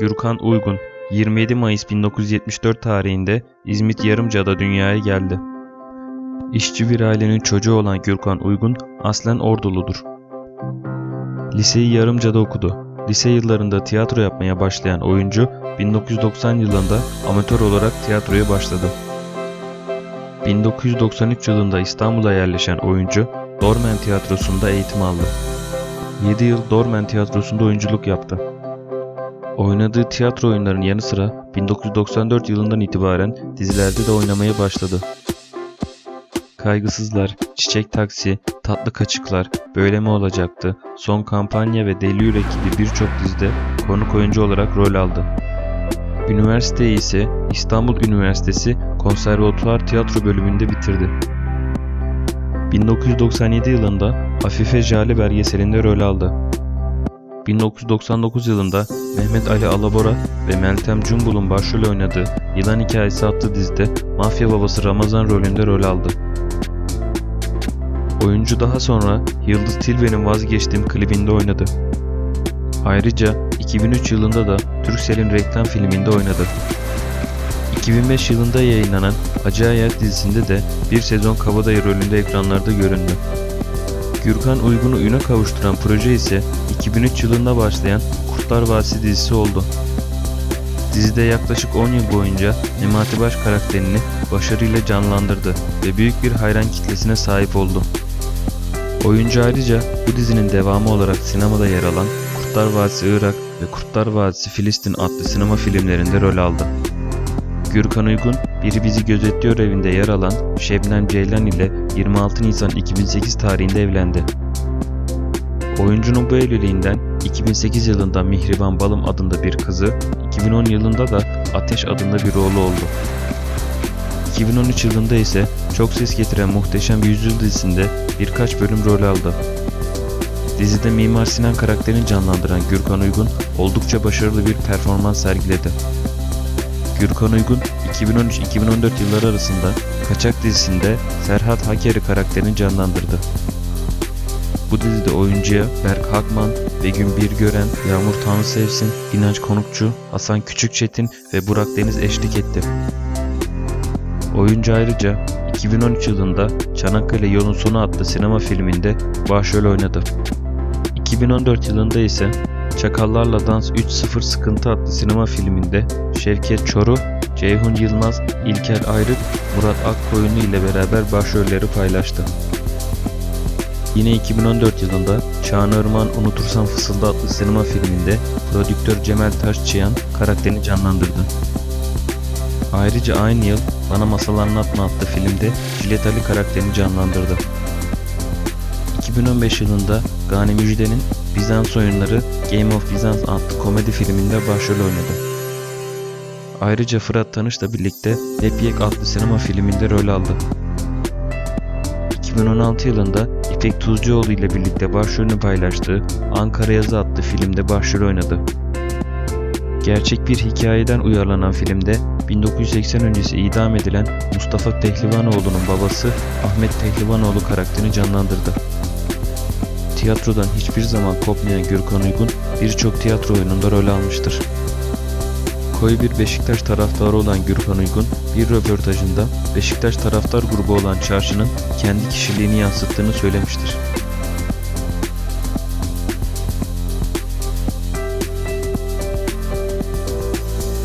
Gürkan Uygun 27 Mayıs 1974 tarihinde İzmit Yarımca'da dünyaya geldi. İşçi bir ailenin çocuğu olan Gürkan Uygun aslen Orduludur. Liseyi Yarımca'da okudu. Lise yıllarında tiyatro yapmaya başlayan oyuncu 1990 yılında amatör olarak tiyatroya başladı. 1993 yılında İstanbul'a yerleşen oyuncu Dormen Tiyatrosu'nda eğitim aldı. 7 yıl Dormen Tiyatrosu'nda oyunculuk yaptı. Oynadığı tiyatro oyunlarının yanı sıra 1994 yılından itibaren dizilerde de oynamaya başladı. Kaygısızlar, Çiçek Taksi, Tatlı Kaçıklar, Böyle mi olacaktı, Son Kampanya ve Deli Yürek gibi birçok dizide konuk oyuncu olarak rol aldı. Üniversiteyi ise İstanbul Üniversitesi Konservatuvar Tiyatro bölümünde bitirdi. 1997 yılında Afife Jale belgeselinde rol aldı. 1999 yılında Mehmet Ali Alabora ve Meltem Cumbul'un başrol oynadığı Yılan Hikayesi adlı dizide mafya babası Ramazan rolünde rol aldı. Oyuncu daha sonra Yıldız Tilbe'nin Vazgeçtiğim klibinde oynadı. Ayrıca 2003 yılında da Turkcell'in reklam filminde oynadı. 2005 yılında yayınlanan Acı Hayat dizisinde de bir sezon kabadayı rolünde ekranlarda göründü. Gürkan Uygun'u üne kavuşturan proje ise 2003 yılında başlayan Kurtlar Vadisi dizisi oldu. Dizide yaklaşık 10 yıl boyunca Memati Baş karakterini başarıyla canlandırdı ve büyük bir hayran kitlesine sahip oldu. Oyuncu ayrıca bu dizinin devamı olarak sinemada yer alan Kurtlar Vadisi Irak ve Kurtlar Vadisi Filistin adlı sinema filmlerinde rol aldı. Gürkan Uygun, Biri Bizi Gözetliyor evinde yer alan Şebnem Ceylan ile 26 Nisan 2008 tarihinde evlendi. Oyuncunun bu evliliğinden 2008 yılında Mihriban Balım adında bir kızı, 2010 yılında da Ateş adında bir oğlu oldu. 2013 yılında ise çok ses getiren Muhteşem Yüzyıl dizisinde birkaç bölüm rol aldı. Dizide Mimar Sinan karakterini canlandıran Gürkan Uygun oldukça başarılı bir performans sergiledi. Gürkan Uygun 2013-2014 yılları arasında Kaçak dizisinde Serhat Hakeri karakterini canlandırdı. Bu dizide oyuncuya Berk Hakman, Begüm Birgören, Yağmur Tanrısevsin, İnanç Konukçu, Hasan Küçükçetin ve Burak Deniz eşlik etti. Oyuncu ayrıca 2013 yılında Çanakkale Yolun Sonu adlı sinema filminde başrol oynadı. 2014 yılında ise Çakallarla Dans 3-0 Sıkıntı adlı sinema filminde Şevket Çoruh, Ceyhun Yılmaz, İlker Ayrık, Murat Akkoyunlu ile beraber başrolleri paylaştı. Yine 2014 yılında Çağınırman Unutursan Fısılda adlı sinema filminde prodüktör Cemal Taşçıyan karakterini canlandırdı. Ayrıca aynı yıl Bana Masal Anlatma adlı filmde Jilet Ali karakterini canlandırdı. 2015 yılında Gani Müjde'nin Bizans oyunları Game of Bizans adlı komedi filminde başrol oynadı. Ayrıca Fırat Tanış'la birlikte Hep Yek adlı sinema filminde rol aldı. 2016 yılında İpek Tuzcuoğlu ile birlikte başrolünü paylaştığı Ankara Yazı adlı filmde başrol oynadı. Gerçek bir hikayeden uyarlanan filmde 1980 öncesi idam edilen Mustafa Pehlivanoğlu'nun babası Ahmet Pehlivanoğlu karakterini canlandırdı. Tiyatrodan hiçbir zaman kopmayan Gürkan Uygun birçok tiyatro oyununda rol almıştır. Koyu bir Beşiktaş taraftarı olan Gürkan Uygun bir röportajında Beşiktaş taraftar grubu olan Çarşı'nın kendi kişiliğini yansıttığını söylemiştir.